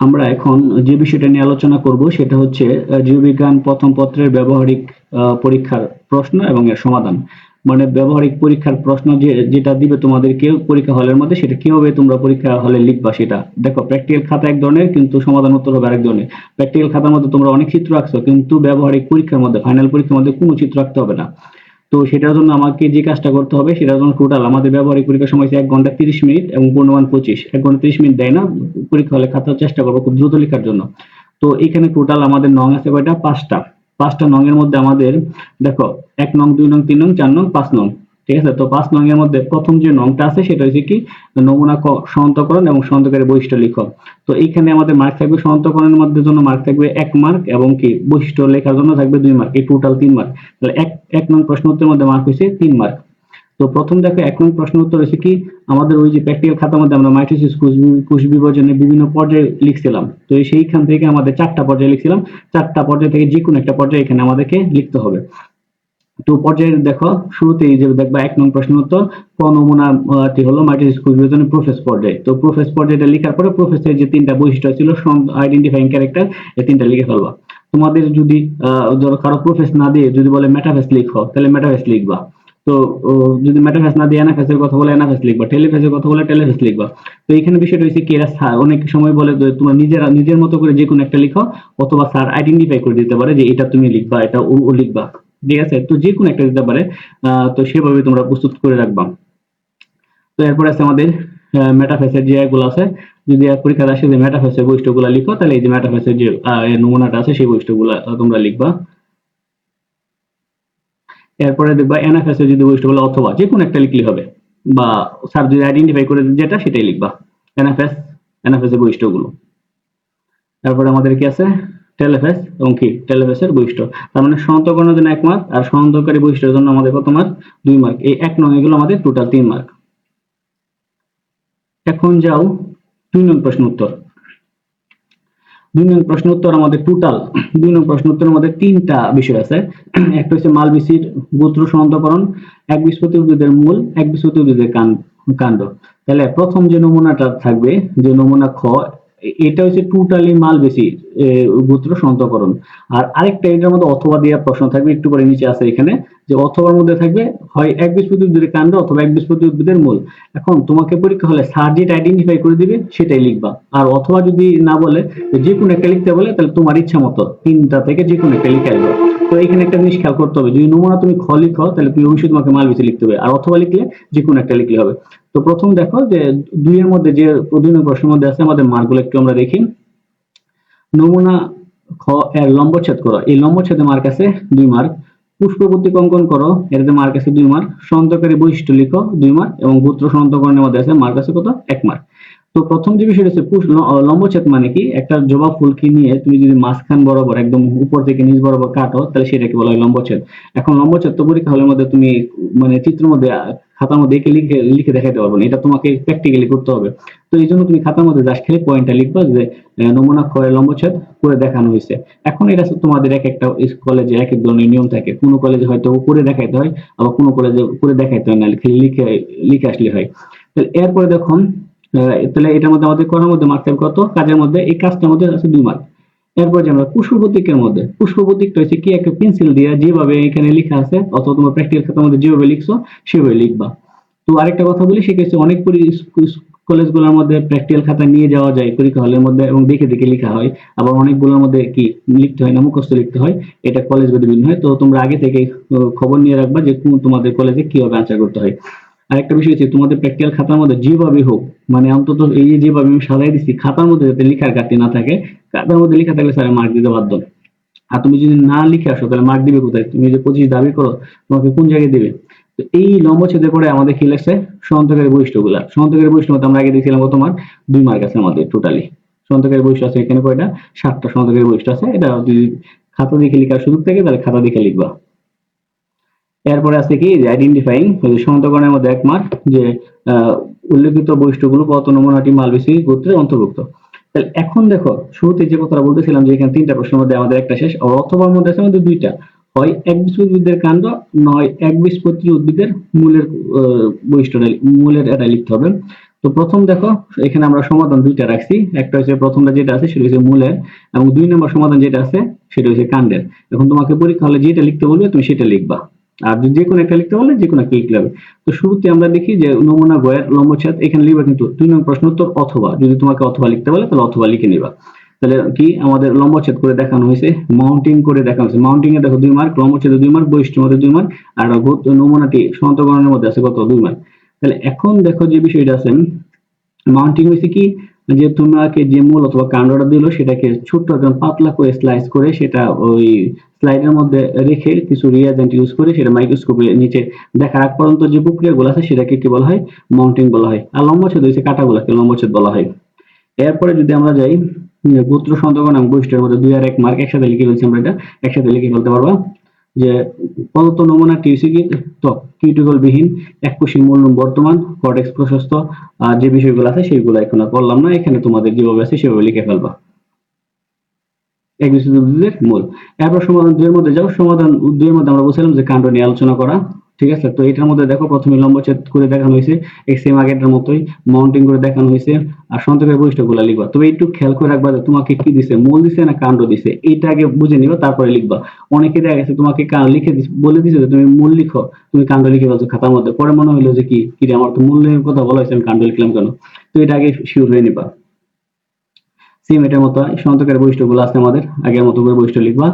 আমরা এখন যে বিষয়টা নিয়ে আলোচনা করব সেটা হচ্ছে জীববিজ্ঞান প্রথম পত্রের ব্যবহারিক পরীক্ষার প্রশ্ন এবং এর সমাধান। মানে ব্যবহারিক পরীক্ষার প্রশ্ন যে, যেটা দিবে তোমাদেরকে পরীক্ষা হলের মধ্যে, সেটা কীভাবে তোমরা পরীক্ষা হলে লিখবা সেটা? দেখো প্র্যাকটিক্যাল খাতা এক ধরনের, কিন্তু সমাধান উত্তর হবে আরেক ধরনের। প্র্যাকটিক্যাল খাতার মধ্যে তোমরা অনেক চিত্র আঁকছো, কিন্তু ব্যবহারিক পরীক্ষার মধ্যে ফাইনাল পরীক্ষার মধ্যে কোনো চিত্র আঁকতে হবে না। তো সেটার জন্য আমাকে যে কাজটা করতে হবে, সেটার জন্য টোটাল আমাদের ব্যবহারিক পরীক্ষার সময় এক ঘণ্টা তিরিশ মিনিট এবং পূর্ণমান পঁচিশ। এক ঘণ্টা তিরিশ মিনিট দেয় না, পরীক্ষা হলে খাতার চেষ্টা করব খুব দ্রুত লেখার জন্য। তো এখানে টোটাল আমাদের নং আছে কয়টা? পাঁচটা। পাঁচটা নং এর মধ্যে আমাদের, দেখো, এক নং, দুই নং, তিন নং, চার নং, পাঁচ নং। ঠিক আছে? তো পাঁচ নং এর মধ্যে প্রথম যে নংটা আছে, সেটা হচ্ছে কি? নমুনা সনাক্তকরণ এবং সনাক্তকারী বৈশিষ্ট্য লিখো তো এইখানে আমাদের মার্ক থাকবে সনাক্তকরণের মধ্যে জন্য মার্ক থাকবে এক মার্ক এবং কি? বৈশিষ্ট্য লেখার জন্য থাকবে দুই মার্ক এই টোটাল তিন মার্ক তাহলে এক এক নং প্রশ্ন উত্তরের মধ্যে মার্ক হয়েছে তিন মার্ক তো প্রথম দেখো, এক নং প্রশ্ন উত্তর হচ্ছে কি? আমাদের ওই যে প্র্যাকটিক্যাল খাতার মধ্যে আমরা মাইটোসিস কোষ বিভাজনের বিভিন্ন পর্যায়ে লিখছিলাম। তো সেইখান থেকে আমাদের চারটা পর্যায়ে লিখছিলাম। চারটা পর্যায় থেকে যে কোনো একটা পর্যায়ে এখানে আমাদেরকে লিখতে হবে। তো পর্যায়ে দেখো, শুরুতেই যে দেখবা এক নং প্রশ্ন উত্তর, ক নমুনাটি হলো মাইটোসিস কোষ বিভাজনের প্রোফেস পর্যায়ে। তো প্রোফেস পর্যায়টা লেখার পরে প্রোফেসের যে তিনটা বৈশিষ্ট্য ছিল আইডেন্টিফাইং ক্যারেক্টার এই তিনটা লিখে ফেলবা। তোমাদের যদি কারও প্রোফেস না দিয়ে যদি বলে মেটাফেস লিখো, তাহলে মেটাফেস লিখবা। তো যদি মেটাফেস না দিয়ে অ্যানাফেসের কথা বলে অ্যানাফেস লিখবা টেলিফেসের কথা বলে টেলিফেস লিখবা। তো এখানে বিষয়টা হচ্ছে কি, এরা স্যার অনেক সময় বলে তোমরা নিজেরা, নিজের মতো করে যে কোনো একটা লিখো, অথবা স্যার আইডেন্টিফাই করে দিতে পারে যে এটা তুমি লিখবা, এটা ও লিখবা। ঠিক আছে? তো যে কোনো একটা দিতে পারে। তো সেভাবে তোমরা প্রস্তুত করে রাখবা। তো এরপর আছে আমাদের মেটাফেসের যে গুলো আছে, যদি আর পরীক্ষাতে আসে যে মেটাফেসের বৈশিষ্ট্যগুলো লিখো, তাহলে এই যে মেটাফেসের যে নমুনাটা আছে, সেই বৈশিষ্ট্যগুলো তোমরা লিখবা। এরপরে দেখবা এনএফএস যদি বৈশিষ্ট্যগুলো অথবা যে কোনো একটা লিখলে হবে, বা স্যার যদি আইডেন্টিফাই করে যেটা, সেটাই লিখবা। এনএফএস এনএফএস এর বৈশিষ্ট্যগুলো। তারপরে আমাদের কি আছে? টেলেফেস এবং কি? টেলেফেস এর বৈশিষ্ট্য। তার মানে সনাক্তকরণের জন্য এক মার্ক আর সনাক্তকারী বৈশিষ্ট্যের জন্য আমাদের কত মার্ক দুই মার্ক এই এক নং এগুলো আমাদের টোটাল তিন মার্ক এখন যাও দুই নং প্রশ্ন উত্তর। দুই নং প্রশ্ন উত্তর আমাদের টোটাল দুই নং প্রশ্ন উত্তর আমাদের তিনটা বিষয় আছে। একটা হচ্ছে মালবিসির গোত্র সনাক্তকরণ, এক বৃহস্পতি উদ্ভিদের মূল, এক বৃহস্পতি উদ্ভিদের কাণ্ড। তাহলে প্রথম যে নমুনাটা থাকবে, যে নমুনা খ এটা হচ্ছে টোটালি মালবেসি গোত্র সনাক্তকরণ আর আরেকটা এটার মধ্যে অথবা দেওয়া প্রশ্ন থাকবে, একটু পরে নিচে আছে এখানে, যে অথবার মধ্যে থাকবে, হয় এক বৃহস্পতি উদ্ভিদের কাণ্ড অথবা এক বৃহস্পতি উদ্ভিদের মূল। এখন তোমাকে পরীক্ষা হলে স্যার যেটা আইডেন্টিফাই করে দিবে, সেটাই লিখবা। আর অথবা যদি না বলে যে কোনো একটা লিখতে বলে, তাহলে তোমার ইচ্ছা মতো তিনটা থেকে যে কোনো একটা লিখে আসবে। তো এখানে একটা জিনিস খেয়াল করতে হবে, যদি নমুনা তুমি খ লিখো, তাহলে তুমি অবশ্যই তোমাকে মাল বেশি লিখতে হবে। আর অথবা লিখলে যে কোনো একটা লিখলে হবে। তো প্রথম দেখো যে দুইয়ের মধ্যে যে নম্বর প্রশ্নের মধ্যে আছে, আমাদের মার্কগুলো একটু আমরা দেখি। নমুনা খ এর লম্বচ্ছেদ করো। এই লম্বচ্ছেদে মার্ক আছে দুই মার্ক। পুষ্পপত্তি অঙ্কন করো, এটাতে মার্ক আছে দুই মার্ক। সন্তকারী বৈশিষ্ট্য লিখো, দুই মার্ক। এবং গোত্র সন্তকরণের মধ্যে আছে মার্ক আছে কত? এক মার্ক। তো প্রথম যে বিষয়টা হচ্ছে লম্বচ্ছেদ মানে কি? একটা জবা ফুলকে নিয়ে তুমি যদি মাঝখান বরাবর, একদম উপর থেকে নিচ বরাবর কাটো, তাহলে সেটাকে বলা হয় লম্বচ্ছেদ। এখন লম্বচ্ছেদ তো পরীক্ষা হলের মধ্যে তুমি মানে চিত্রের মধ্যে খাতার মধ্যে লিখে লিখে দেখাতে পারবে না। এটা তোমাকে প্র্যাকটিক্যালি করতে হবে। তো এই জন্য তুমি খাতার মধ্যে জাস্ট খালি পয়েন্টটা লিখবা যে নমুনা ক্ষয়ের লম্বচ্ছেদ করে দেখানো হয়েছে। এখন এটা তোমাদের এক একটা কলেজে এক এক ধরনের নিয়ম থাকে। কোনো কলেজে হয়তো করে দেখাইতে হয় আবার কোনো কলেজে করে দেখাইতে হয় না লিখে লিখে আসলে হয়। তাহলে এরপরে দেখুন তাহলে এটার মধ্যে আমাদের করার মধ্যে মার্ক কত? কাজের মধ্যে এই কাজটার মধ্যে আছে দুই মার্ক এরপর যে আমরা পুষ্প প্রতীকের মধ্যে পুষ্প প্রতীকটা হচ্ছে কি? একটা পেন্সিল দিয়ে যেভাবে এখানে লেখা আছে, অথবা তোমার প্র্যাকটিক্যাল খাতার মধ্যে যেভাবে লিখছো, সেভাবে লিখবা। তো আরেকটা কথা বলি, সেক্ষেত্রে অনেক কলেজগুলোর মধ্যে প্র্যাকটিক্যাল খাতা নিয়ে যাওয়া যায়, পরীক্ষা হলের মধ্যে, এবং দেখে দেখে লেখা হয়। আবার অনেকগুলোর মধ্যে কি, লিখতে হয় না, মুখস্থ লিখতে হয়, এটা কলেজ ভেদে ভিন্ন হয় তো তোমরা আগে থেকে খবর নিয়ে রাখবা যে তোমাদের কলেজে কীভাবে আনসার করতে হয়। আরেকটা বিষয় হচ্ছে তোমাদের প্র্যাকটিক্যাল খাতার মধ্যে যেভাবে হোক মানে অন্তত এই যে যেভাবে আমি সাজাই দিচ্ছি খাতার মধ্যে যাতে লেখার ঘাটতি না থাকে, খাতার মধ্যে লেখা থাকলে স্যার মার্ক দিতে বাধ্য। আর তুমি যদি না লিখে আসো, তাহলে মার্ক দিবে কোথায়? তুমি যে পঁচিশ দাবি করো, তোমাকে কোন জায়গায় দিবে? তো এই লম্বচ্ছেদের পরে আমাদের কি লাগছে সন্তকের বৈশিষ্ট্যগুলা। সন্তকের বৈশিষ্ট্য মধ্যে আমরা আগে দেখছিলাম কত মার্ক দুই মার্ক আছে আমাদের টোটালি সন্তকের বৈশিষ্ট্য আছে এখানে কয়টা? সাতটা সন্তকের বৈশিষ্ট্য আছে। এটা যদি খাতা দেখে লেখার সুযোগ থাকে, তাহলে খাতা দেখে লিখবা। এরপরে আছে কি? আইডেন্টিফাইং সন্তকরণের মধ্যে এক মার্ক যে উল্লেখিত বৈশিষ্ট্যগুলো কত নমুনাটি মালবেসি গোত্রে অন্তর্ভুক্ত। তাহলে এখন দেখো শুরুতে যে কথাটা বলতেছিলাম যে এখানে তিনটা প্রশ্নের মধ্যে আমাদের একটা শেষ অথবার মধ্যে আছে আমাদের দুইটা। হয় একবীজপত্রী উদ্ভিদের কাণ্ড নয় এক একবীজপত্রী উদ্ভিদের মূলের আহ, বৈশিষ্ট্যটা মূলের এটা লিখতে হবে। তো প্রথম দেখো এখানে আমরা সমাধান দুইটা রাখছি। একটা হচ্ছে প্রথমটা যেটা আছে সেটা হচ্ছে মূলের এবং দুই নম্বর সমাধান যেটা আছে সেটা হচ্ছে কাণ্ডের। এখন তোমাকে পরীক্ষা হলে যেটা লিখতে বলবে তুমি সেটা লিখবা। আর যদি যে কোনো একটা লিখতে বললে যে কোনো একটা লিখতে হবে তো শুরুতে আমরা দেখি যে নমুনা গয়ের লম্বচ্ছেদ এখানে লিখবা কিন্তু দুই নম্বর প্রশ্ন উত্তর অথবা। যদি তোমাকে অথবা লিখতে বলে, তাহলে অথবা লিখে নিবা। তাহলে কি আমাদের লম্বচ্ছেদ করে দেখানো হয়েছে? মাউন্টিং করে দেখানো হয়েছে। মাউন্টিং এ দেখো দুই মার্ক লম্বচ্ছেদে দুই মার্ক বৈশিষ্ট্যের মধ্যে দুই মার্ক আর নমুনাটি সমান্তকরণের মধ্যে আছে কত? দুই মার্ক তাহলে এখন দেখো যে বিষয়টা আছে। মাউন্টিং হয়েছে কি? যে তোমাকে যে মূল অথবা কাণ্ডটা দিল, সেটাকে ছোট্ট একদম পাতলা করে স্লাইস করে সেটা ওই স্লাইডের মধ্যে রেখে কিছু রিয়াজেন্ট ইউজ করে সেটা মাইক্রোস্কোপে নিচে দেখার আগ পর্যন্ত যে প্রক্রিয়াগুলো আছে, সেটাকে কি বলা হয়? মাউন্টিং বলা হয়। আর লম্বচ্ছেদ হয়েছে কাটাগুলোকে লম্বচ্ছেদ বলা হয়। এরপরে যদি আমরা যাই, গোত্র সন্তকরণ এবং বৈশিষ্ট্যের মধ্যে দুই আর এক মার্ক একসাথে লিখে ফেলছি আমরা এটা। একসাথে লিখে ফেলতে পারব। যে প্রদত্ত নমুনা কিউটিকল বিহীন এককোষী মূল বর্তমান কর্টেক্স প্রশস্ত, আর যে বিষয়গুলো আছে সেইগুলো এখন আর করলাম না, এখানে তোমাদের যেভাবে আছে সেভাবে লিখে ফেলবা। এক বিষয় উদ্ভিদের মূল। এরপর সমাধান দুইয়ের মধ্যে যাও। সমাধান দুইয়ের মধ্যে আমরা বলছিলাম যে কাণ্ড নিয়ে আলোচনা করা। ঠিক আছে? তো এটার মধ্যে দেখো প্রথমে লম্বচ্ছেদ করে দেখানো হয়েছে, এই সেম আগেরটার মতোই মাউন্টিং করে দেখানো হয়েছে, আর সন্তকের বৈশিষ্ট্যগুলো লিখবা। তবে একটু খেয়াল করে রাখবা যে তোমাকে কি দিছে, মূল দিছে না কাণ্ড দিছে? এইটা আগে বুঝে নিবা, তারপরে লিখবা। অনেকে দেখা গেছে তোমাকে লিখে বলে দিছে যে তুমি মূল লিখো, তুমি কাণ্ড লিখে ফেলছো খাতার মধ্যে। পরে মনে হলো যে কি কি আমার তো মূল্যের কথা বলা হয়েছে, আমি কাণ্ড লিখলাম কেন? তো এটা আগে শিওর হয়ে নিবা। সেম এটার মতো সন্তকের বৈশিষ্ট্যগুলো আছে আমাদের, আগের মতো করে বৈশিষ্ট্য লিখবা।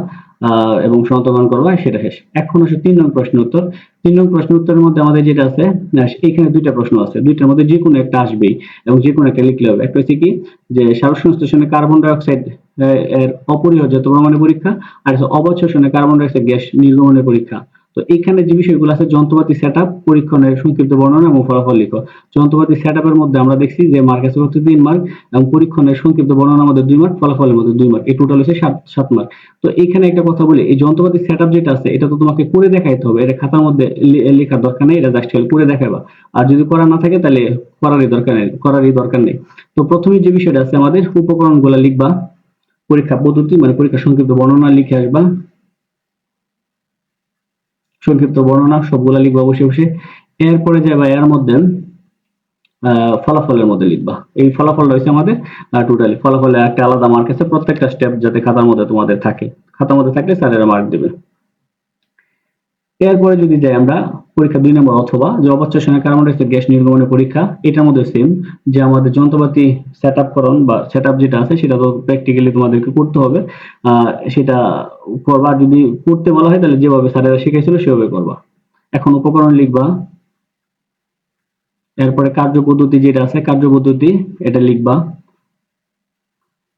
এবং সন্তমান করবা সেটা শেষ। এখন আসে তিন নং প্রশ্ন উত্তর। তিন নং প্রশ্ন উত্তরের মধ্যে আমাদের যেটা আছে এখানে দুইটা প্রশ্ন আছে। দুইটার মধ্যে যে কোনো একটা আসবেই এবং যে কোনো একটা লিখলে হবে। একটা হচ্ছে কি, যে সার সংশ্লেষণে কার্বন ডাইঅক্সাইড এর অপরিহার্য প্রমাণের পরীক্ষা, আর অবচ্ছনে কার্বন ডাইঅক্সাইড গ্যাস নির্গমনের পরীক্ষা। তো এখানে যে বিষয়গুলো আছে, যন্ত্রপাতি সেট আপ পরীক্ষণের সংক্ষিপ্ত বর্ণনা এবং ফলাফল লিখো। যন্ত্রপাতি সেট আপের মধ্যে আমরা দেখছি যে মার্ক আছে হচ্ছে তিন মার্ক এবং পরীক্ষণের সংক্ষিপ্ত বর্ণনার মধ্যে দুই মার্ক ফলাফলের মধ্যে দুই মার্ক এই টোটাল হচ্ছে সাত সাত মার্ক তো এখানে একটা কথা বলি, এই যন্ত্রপাতি সেট আপ যেটা আছে, এটা তো তোমাকে করে দেখাইতে হবে। এটা খাতার মধ্যে লেখার দরকার নেই, এটা জাস্ট করে দেখাবা আর যদি করা না থাকে, তাহলে করারই দরকার নেই, করারই দরকার নেই। তো প্রথমে যে বিষয়টা আছে, আমাদের উপকরণগুলো লিখবা, পরীক্ষা পদ্ধতি মানে পরীক্ষা সংক্ষিপ্ত বর্ণনা লিখে আসবা। সংক্ষিপ্ত বর্ণনা, সবগুলা লিখবা বসে বসে এরপরে যাবা এর মধ্যে ফলাফলের মধ্যে লিখবা। এই ফলাফল রয়েছে আমাদের টোটালি ফলাফলে একটা আলাদা মার্ক আছে, প্রত্যেকটা স্টেপ যাতে খাতার মধ্যে তোমাদের থাকে। খাতার মধ্যে থাকলে স্যারেরা মার্ক দেবে। এরপরে যদি যাই আমরা পরীক্ষা দুই নম্বর অথবা যে অবচ্ছাসনের কার্বন ডাইঅক্সাইড গ্যাস নির্গমনের পরীক্ষা এটার মধ্যে সেম যে আমাদের যন্ত্রপাতি সেট করণ বা সেট যেটা আছে সেটা তো প্র্যাকটিক্যালি তোমাদেরকে করতে হবে। সেটা করবা। যদি করতে বলা হয় তাহলে যেভাবে স্যারেরা শিখেছিল সেভাবে করবা। এখন উপকরণ লিখবা। এরপরে কার্য পদ্ধতি যেটা আছে কার্য পদ্ধতি এটা লিখবা।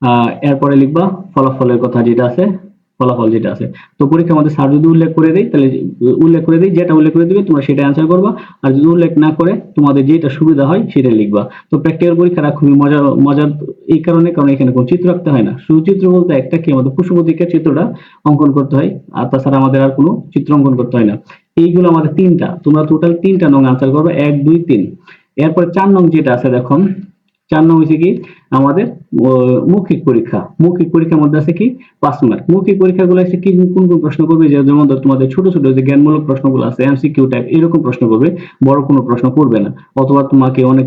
আহ, এরপরে লিখবা ফলাফলের কথা যেটা আছে। ফলাফল যেটা আছে। তো পরীক্ষার মধ্যে স্যার যদি উল্লেখ করে দেয়, তাহলে উল্লেখ করে দেয়, যেটা উল্লেখ করে দিবে, তোমরা সেটা অ্যান্সার করবা। আর যদি উল্লেখ না করে, তোমাদের যেটা সুবিধা হয়, সেটা লিখবা। তো প্র্যাকটিক্যাল পরীক্ষাটা খুবই মজা মজার এই কারণে, কারণ এখানে কোনো চিত্র রাখতে হয় না। শুধু চিত্র বলতে একটা কি, আমাদের পুষ্পপত্রিকার চিত্রটা অঙ্কন করতে হয়, আর তাছাড়া আমাদের আর কোনো চিত্র অঙ্কন করতে হয় না। এইগুলো আমাদের তিনটা, তোমরা টোটাল তিনটা নং আনসার করবে, এক, দুই, তিন। এরপরে চার নং যেটা আছে দেখো চার নং হচ্ছে কি? আমাদের মৌখিক পরীক্ষা। মৌখিক পরীক্ষার মধ্যে আছে কি? পাঁচ মার্ক মৌখিক পরীক্ষাগুলো আছে কি? কোন কোন প্রশ্ন করবে? যেমন ধর তোমাদের ছোট ছোট যে জ্ঞানমূলক প্রশ্নগুলো আছে এমসিকিউ টাইপ এরকম প্রশ্ন করবে, বড় কোনো প্রশ্ন করবে না। অথবা তোমাকে অনেক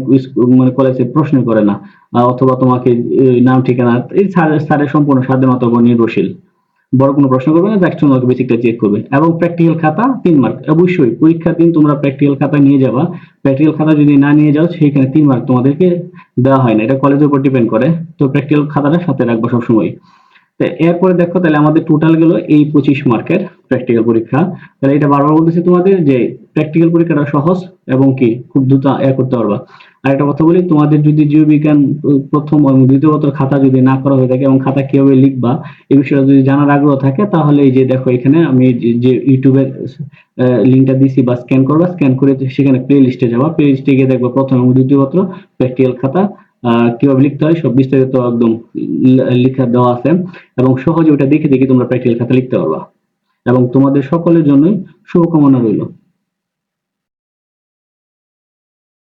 মানে কলেজে প্রশ্ন করে না। অথবা তোমাকে নাম, ঠিকানা এই স্যার- স্যারের সম্পূর্ণ স্বাধীনতার উপর নির্ভরশীল। বড় কোনো প্রশ্ন করবে না জাস্ট মার্ক বেসিকটা চেক করবে। এবং প্র্যাকটিক্যাল খাতা তিন মার্ক অবশ্যই পরীক্ষার দিন তোমরা প্র্যাকটিক্যাল খাতা নিয়ে যাবা। প্র্যাকটিক্যাল খাতা যদি না নিয়ে যাও সেইখানে তিন মার্ক তোমাদেরকে দেওয়া হয় না। এটা কলেজের উপর ডিপেন্ড করে। তো প্র্যাকটিক্যাল খাতাটা সাথে রাখব সবসময় এরপরে দেখো তাহলে আমাদের টোটাল গেল এই পঁচিশ মার্কের প্র্যাকটিক্যাল পরীক্ষা। তাহলে এটা বারবার বলতেছি তোমাদের যে প্র্যাকটিক্যাল পরীক্ষাটা সহজ এবং কি খুব দ্রুত এ করতে পারবা। আর একটা কথা বলি, তোমাদের যদি জীববিজ্ঞান প্রথম এবং দ্বিতীয় বছর খাতা যদি না করা হয়ে থাকে এবং খাতা কীভাবে লিখবা, এই বিষয়ে যদি জানার আগ্রহ থাকে, তাহলে এই যে দেখো এখানে আমি যে- ইউটিউবের লিঙ্কটা দিছি বা স্ক্যান করবা স্ক্যান করে সেখানে প্লে লিস্টে যাবা। প্লে লিস্টে গিয়ে দেখবা প্রথম এবং দ্বিতীয় প্র্যাকটিক্যাল খাতা। কীভাবে লিখতে হয়, সব বিস্তারিত একদম লিখা দেওয়া আছে। এবং সহজে ওটা দেখে দেখে তোমরা প্র্যাকটিক্যাল খাতা লিখতে পারবা। এবং তোমাদের সকলের জন্যই শুভকামনা রইল।